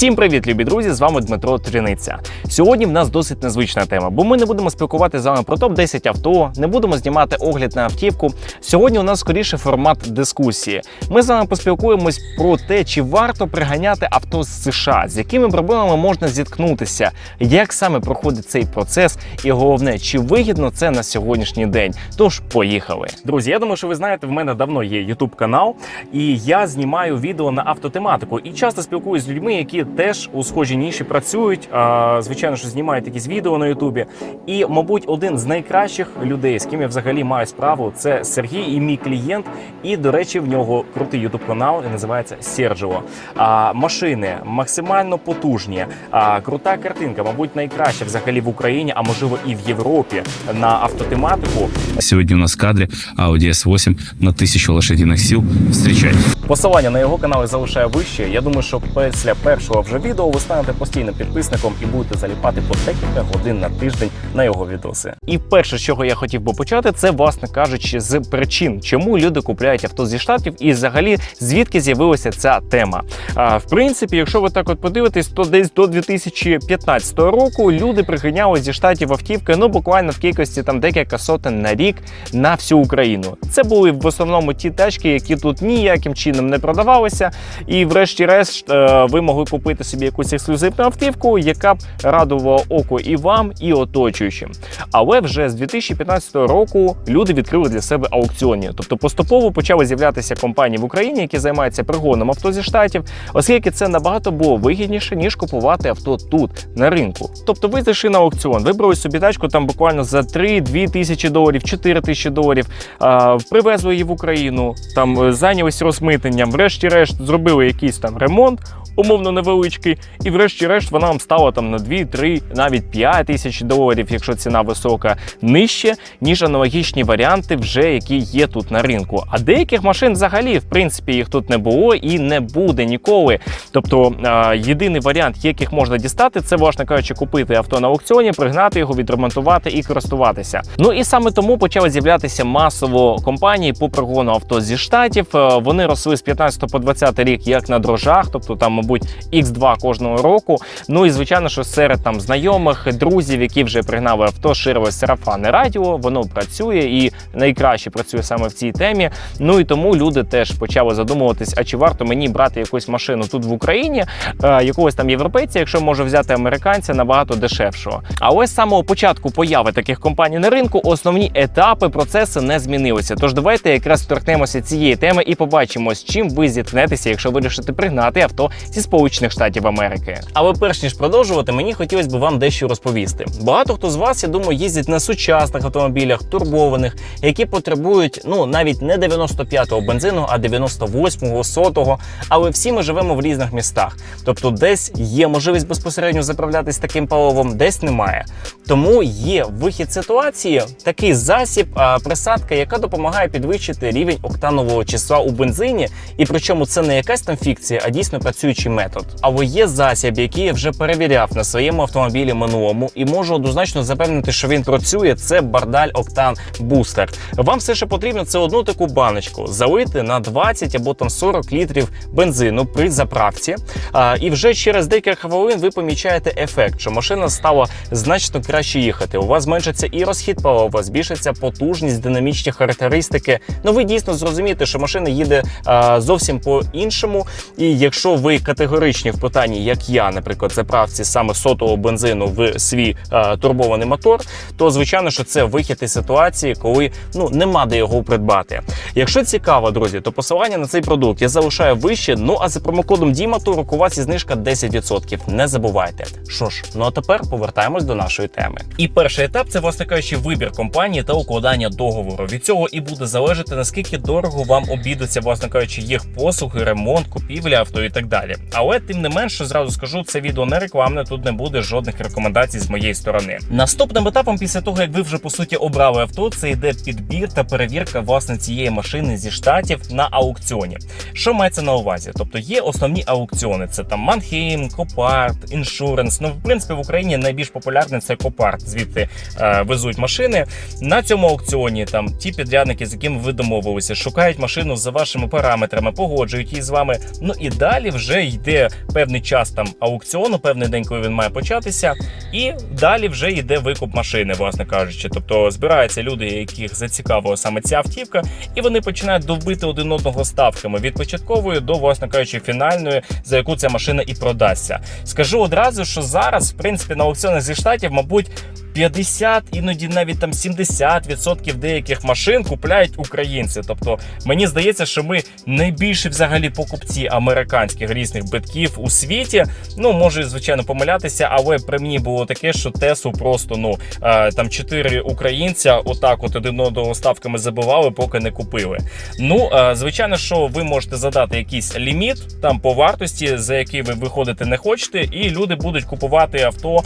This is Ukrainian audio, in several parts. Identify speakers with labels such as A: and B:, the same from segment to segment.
A: Всім привіт, любі друзі! З вами Дмитро Триниця. Сьогодні в нас досить незвична тема, бо ми не будемо спілкуватися з вами про топ 10 авто, не будемо знімати огляд на автівку. Сьогодні у нас скоріше формат дискусії. Ми з вами поспілкуємось про те, чи варто приганяти авто з США, з якими проблемами можна зіткнутися, як саме проходить цей процес, і головне, чи вигідно це на сьогоднішній день. Тож поїхали. Друзі, я думаю, що ви знаєте, в мене давно є YouTube канал, і я знімаю відео на автотематику. І часто спілкуюся з людьми, які теж у схожій ніші працюють. А, звичайно, що знімають якісь відео на Ютубі. І, мабуть, один з найкращих людей, з ким я взагалі маю справу, це Сергій і мій клієнт. І, до речі, в нього крутий Ютуб канал і називається Серджіо. А, машини максимально потужні. А, крута картинка, мабуть, найкраща взагалі в Україні, а можливо і в Європі на автотематику.
B: Сегодня у нас в кадре Audi S8 на 1000 лошадиных сил. Встречайте.
A: Посилання на його канал я залишаю вище. Я думаю, що після першого вже відео. Ви станете постійним підписником і будете заліпати по декілька годин на тиждень на його відоси. І перше, з чого я хотів би почати, це власне кажучи, з причин, чому люди купляють авто зі штатів, і взагалі звідки з'явилася ця тема. А, в принципі, якщо ви так от подивитесь, то десь до 2015 року люди приганяли зі штатів автівки ну буквально в кількості там декілька сотень на рік на всю Україну. Це були в основному ті тачки, які тут ніяким чином не продавалися. І, врешті-решт, е, ви могли купити собі якусь ексклюзивну автівку, яка б радувала око і вам, і оточуючим. Але вже з 2015 року люди відкрили для себе аукціони. Тобто поступово почали з'являтися компанії в Україні, які займаються пригоном авто зі штатів, оскільки це набагато було вигідніше, ніж купувати авто тут на ринку. Тобто, ви зайшли на аукціон, вибрали собі тачку там буквально за 3-2 тисячі доларів, 4 тисячі доларів, а, привезли її в Україну, там е, зайнялись розмитненням, врешті-решт зробили якийсь там ремонт. Умовно невеличкий, і врешті-решт вона вам стала там на 2, 3, навіть 5 тисяч доларів, якщо ціна висока, нижче, ніж аналогічні варіанти, вже які є тут на ринку. А деяких машин взагалі, в принципі, їх тут не було і не буде ніколи. Тобто єдиний варіант, яких можна дістати, це, власне кажучи, купити авто на аукціоні, пригнати його, відремонтувати і користуватися. Ну і саме тому почали з'являтися масово компанії по пригону авто зі штатів. Е, Вони росли з 15 по 20 рік як на дрожжах, тобто там, мабуть, X2 кожного року. Ну і звичайно, що серед там знайомих, друзів, які вже пригнали авто, ширилось сарафанне радіо, воно працює і найкраще працює саме в цій темі. Ну і тому люди теж почали задумуватись, а чи варто мені брати якусь машину тут в Україні, е, якогось там європейця, якщо можу взяти американця набагато дешевшого. Але з самого початку появи таких компаній на ринку основні етапи процесу не змінилися. Тож давайте якраз торкнемося цієї теми і побачимо, з чим ви зіткнетеся, якщо вирішите пригнати авто зі Сполучених Штатів Америки. Але перш ніж продовжувати, мені хотілося б вам дещо розповісти. Багато хто з вас, я думаю, їздять на сучасних автомобілях, турбованих, які потребують ну навіть не 95-го бензину, а 98-го, 100-го. Але всі ми живемо в різних містах. Тобто, десь є можливість безпосередньо заправлятись таким паливом, десь немає. Тому є вихід ситуації, такий засіб, а, присадка, яка допомагає підвищити рівень октанового числа у бензині. І причому це не якась там фікція, а дійсно працюючий метод. Але є засіб, який я вже перевіряв на своєму автомобілі минулому, і можу однозначно запевнити, що він працює. Це бардаль Октан Бустер. Вам все, що потрібно, це одну таку баночку залити на 20 або там 40 літрів бензину при заправці. А, і вже через декілька хвилин ви помічаєте ефект, що машина стала значно краще їхати. У вас зменшиться і розхід палива, збільшиться потужність, динамічні характеристики. Ну ви дійсно зрозумієте, що машина їде а, зовсім по-іншому. І якщо ви категоричні в питанні, як я, наприклад, заправці саме сотого бензину в свій а, турбований мотор, то звичайно, що це вихід із ситуації, коли ну нема де його придбати. Якщо цікаво, друзі, то посилання на цей продукт я залишаю вище. Ну а за промокодом Діматурок у вас є знижка 10%. Не забувайте. Що ж, ну а тепер повертаємось до нашої теми. І перший етап це, власне кажучи, вибір компанії та укладання договору. Від цього і буде залежати наскільки дорого вам обійдуться, власне кажучи, їх послуги, ремонт, купівля авто і так далі. Але тим не менше, зразу скажу, це відео не рекламне, тут не буде жодних рекомендацій з моєї сторони. Наступним етапом, після того як ви вже по суті обрали авто, це йде підбір та перевірка власне цієї машини зі штатів на аукціоні. Що мається на увазі? Тобто є основні аукціони: це там Манхейм, Копарт, Іншуренс. Ну, в принципі, в Україні найбільш популярний це Копарт. Звідти е, везуть машини. На цьому аукціоні там ті підрядники, з якими ви домовилися, шукають машину за вашими параметрами, погоджують її з вами. Ну і далі вже йде певний час там аукціону, певний день, коли він має початися, і далі вже йде викуп машини, власне кажучи. Тобто збираються люди, яких зацікавила саме ця автівка, і вони починають довбити один одного ставками від початкової до, власне кажучи, фінальної, за яку ця машина і продасться. Скажу одразу, що зараз, в принципі, на аукціонах зі штатів, мабуть. 50, іноді навіть там 70% деяких машин купляють українці. Тобто мені здається, що ми найбільші взагалі покупці американських різних битків у світі. Ну можу звичайно помилятися, але при мені було таке, що Тесу просто ну е, там чотири українця, отак, от один одного ставками забивали, поки не купили. Ну е, звичайно, що ви можете задати якийсь ліміт там по вартості, за який ви виходити не хочете, і люди будуть купувати авто,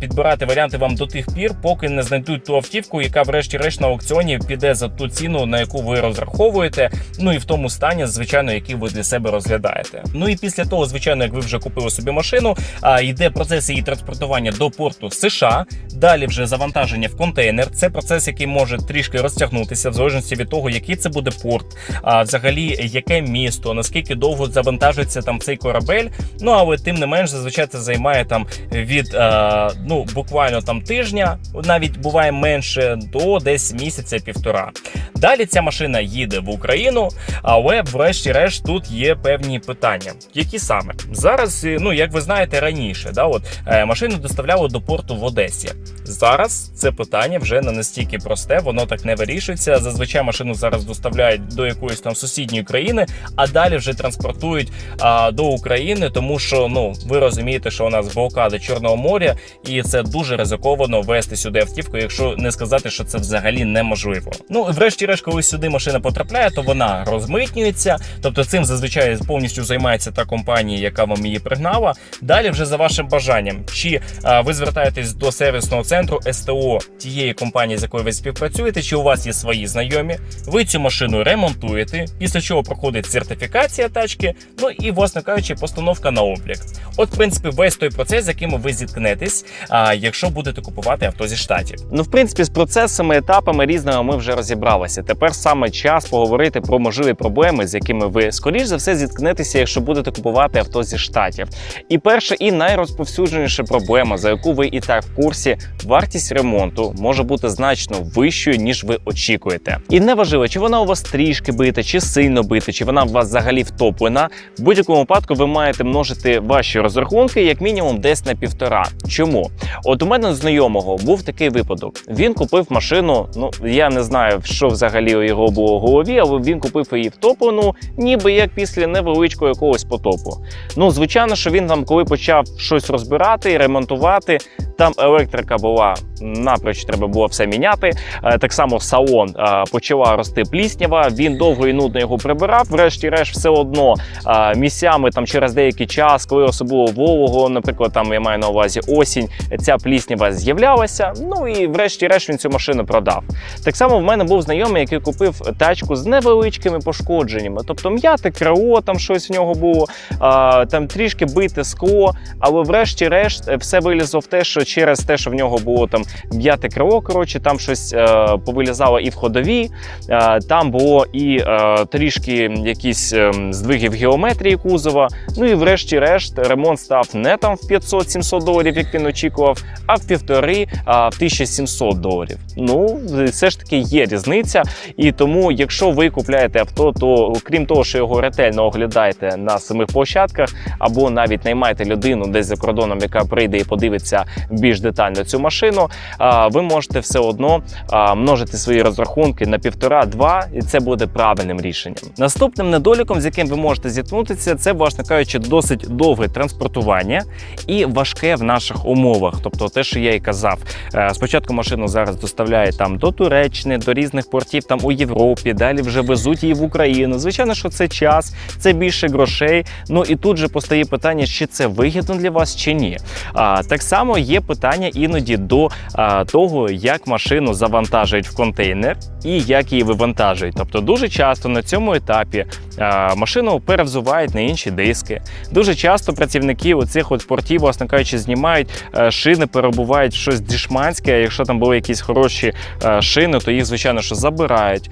A: підбирати варіанти вам до тих пір, поки не знайдуть ту автівку, яка, врешті-решт, на аукціоні піде за ту ціну, на яку ви розраховуєте. Ну і в тому стані, звичайно, який ви для себе розглядаєте. Ну і після того, звичайно, як ви вже купили собі машину, а йде процес її транспортування до порту США. Далі вже завантаження в контейнер. Це процес, який може трішки розтягнутися в залежності від того, який це буде порт, а взагалі яке місто, наскільки довго завантажується там цей корабель. Ну але тим не менш, зазвичай це займає там від е, ну буквально там тижня, навіть буває менше, до десь місяця півтора. Далі ця машина їде в Україну, але врешті-решт тут є певні питання. Які саме зараз, е, ну як ви знаєте, раніше, да, от е, машину доставляли до порту в Одесі. Зараз це питання вже не настільки просте, воно так не вирішується. Зазвичай машину зараз доставляють до якоїсь там сусідньої країни, а далі вже транспортують а, до України, тому що ну ви розумієте, що у нас блокада Чорного моря, і це дуже ризиковано вести сюди автівку, якщо не сказати, що це взагалі неможливо. Ну врешті-решт, коли сюди машина потрапляє, то вона розмитнюється. Тобто цим зазвичай повністю займається та компанія, яка вам її пригнала. Далі вже за вашим бажанням, чи а, ви звертаєтесь до сервісного центру СТО тієї компанії, з якою ви співпрацюєте, чи у вас є свої знайомі. Ви цю машину ремонтуєте, після чого проходить сертифікація тачки. Ну і, власне кажучи, постановка на облік. От, в принципі, весь той процес, з яким ви зіткнетесь, а, якщо будете купувати авто зі штатів. Ну, в принципі, з процесами, етапами різними ми вже розібралися. Тепер саме час поговорити про можливі проблеми, з якими ви скоріш за все зіткнетеся, якщо будете купувати авто зі штатів. І перша і найрозповсюдженіша проблема, за яку ви і так в курсі, вартість ремонту може бути значно вищою, ніж ви очікуєте. І неважливо, чи вона у вас трішки бита, чи сильно бита, чи вона у вас взагалі втоплена. В будь-якому випадку ви маєте множити ваші розрахунки як мінімум десь на півтора. Чому? От у мене знайомого був такий випадок. Він купив машину. Ну я не знаю, що взагалі у його було в голові, але він купив її втоплену, ніби як після невеличкого якогось потопу. Ну, звичайно, що він там, коли почав щось розбирати, ремонтувати, там електрика була напроч, треба було все міняти. Е, Так само салон е, почала рости пліснява. Він довго і нудно його прибирав. Врешті-решт, все одно е, місцями там через деякий час, коли особливо волого, наприклад, там я маю на увазі осінь, ця пліснява з'являлася. Ну і врешті-решт він цю машину продав. Так само в мене був знайомий, який купив тачку з невеличкими пошкодженнями, тобто м'яте крило, там щось в нього було, а, там трішки бите скло, але врешті-решт е, все вилізло в те, що через те, що в нього було там м'яте крило, коротше, там щось е, повилізало і в ходовій, е, там було і е, трішки якісь е, здвиги в геометрії кузова. Ну і врешті-решт ремонт став не там в 500-700 доларів, як він очікував, а в півтори в 1700 доларів. Ну, все ж таки є різниця. І тому, якщо ви купляєте авто, то крім того, що його ретельно оглядаєте на самих площадках, або навіть наймаєте людину десь за кордоном, яка прийде і подивиться більш детально цю машину, ви можете все одно множити свої розрахунки на півтора-два, і це буде правильним рішенням. Наступним недоліком, з яким ви можете зіткнутися, це, власне кажучи, досить довге транспортування і важке в наших умовах. Тобто, те, що я і казав, Е, спочатку машину зараз доставляють там до Туреччини, до різних портів там у Європі. Далі вже везуть її в Україну. Звичайно, що це час, це більше грошей. Ну і тут же постає питання, чи це вигідно для вас чи ні. А так само є питання іноді до того, як машину завантажують в контейнер і як її вивантажують. Тобто, дуже часто на цьому етапі машину перевзувають на інші диски. Дуже часто працівники оцих от портів, власне кажучи, знімають е, шини, перебувають в щось дішманське. Якщо там були якісь хороші е, шини, то їх звичайно що забирають.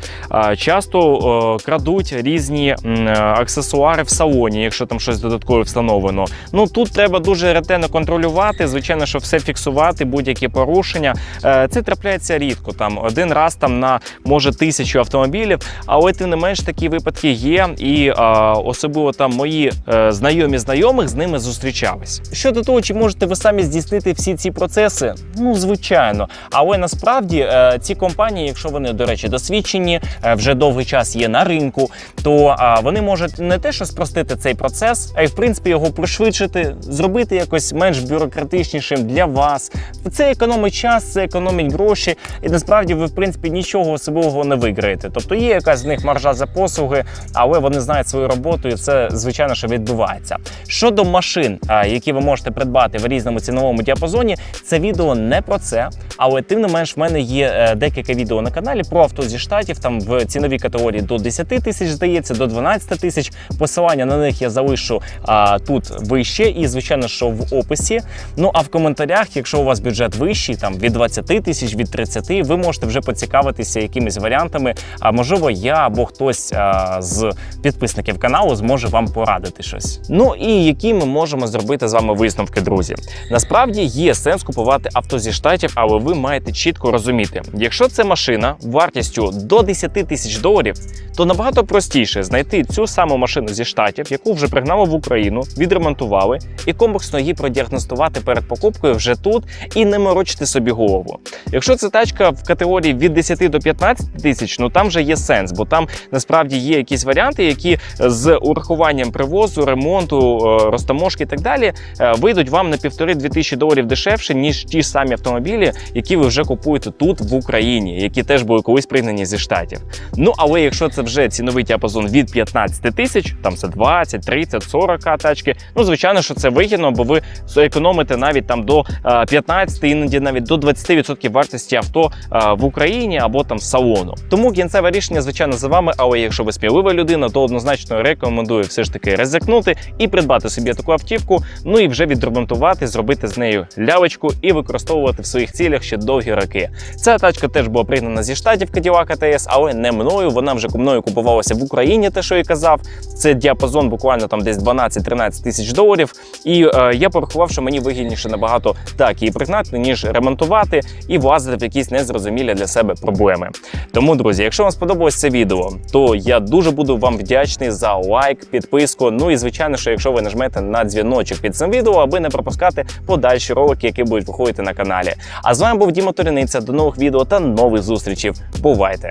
A: Часто крадуть різні е, аксесуари в салоні, якщо там щось додаткове встановлено. Ну тут треба дуже ретельно контролювати. Звичайно, що все фіксувати, будь-які порушення. Е, Це трапляється рідко. Там один раз там на може тисячу автомобілів, але тим не менш такі випадки є. І особливо там мої знайомі знайомих з ними зустрічались. Щодо того, чи можете ви самі здійснити всі ці процеси? Ну звичайно. Але насправді е, ці компанії, якщо вони, до речі, досвідчені, е, вже довгий час є на ринку, то вони можуть не те, що спростити цей процес, а й в принципі його пришвидшити, зробити якось менш бюрократичнішим для вас. Це економить час, це економить гроші, і насправді ви в принципі нічого особливого не виграєте. Тобто є якась з них маржа за послуги, але вони знають свою роботу, і це звичайно що відбувається. Щодо машин, які ви можете придбати в різному ціновому діапазоні, це відео не про це, але тим не менш в мене є е, декілька відео на каналі про авто зі штатів. Там в ціновій категорії до 10 тисяч здається, до 12 тисяч. Посилання на них я залишу а, тут вище, і звичайно, що в описі. Ну а в коментарях, якщо у вас бюджет вищий, там від 20 тисяч, від 30, ви можете вже поцікавитися якимись варіантами. А можливо, я або хтось а, з підписників каналу зможе вам порадити щось. Ну і які ми можемо зробити з вами висновки, друзі. Насправді є сенс купувати авто зі штатів, але ви маєте чітко розуміти, якщо це машина вартістю до 10 тисяч доларів, то набагато простіше знайти цю саму машину зі штатів, яку вже пригнали в Україну, відремонтували, і комплексно її продіагностувати перед покупкою вже тут і не морочити собі голову. Якщо це тачка в категорії від 10 до 15 тисяч, ну там вже є сенс, бо там насправді є якісь варіанти, які з урахуванням привозу, ремонту, е, розтаможки і так далі е, вийдуть вам на півтори-дві тисячі доларів дешевше, ніж ті ж самі автомобілі, які ви вже купуєте тут в Україні, які теж були колись пригнані зі штатів. Ну але якщо це вже ціновий діапазон від 15 тисяч, там це 20, 30, 40 тачки. Ну звичайно, що це вигідно, бо ви економите навіть там до е, 15, іноді навіть до 20% вартості авто е, в Україні або там салону. Тому кінцеве рішення, звичайно, за вами. Але якщо ви смілива людина, то однозначно рекомендую все ж таки ризикнути і придбати собі таку автівку. Ну і вже відремонтувати, зробити з нею лявочку і використовувати в своїх цілях ще довгі роки. Ця тачка теж була пригнана зі штатів Cadillac ATS, але не мною. Вона вже мною купувалася в Україні, те, що я казав. Це діапазон буквально там десь 12-13 тисяч доларів. І е, я порахував, що мені вигідніше набагато так її пригнати, ніж ремонтувати і влазити в якісь незрозумілі для себе проблеми. Тому, друзі, якщо вам сподобалось це відео, то я дуже буду вам вдячний за лайк, підписку. Ну і звичайно, що якщо ви нажмете на дзвіночок під цим відео, аби не пропускати подальші ролики, які будуть виходити на каналі. А з вами був Діма Торіниця. До нових відео та нових зустрічей. Бувайте!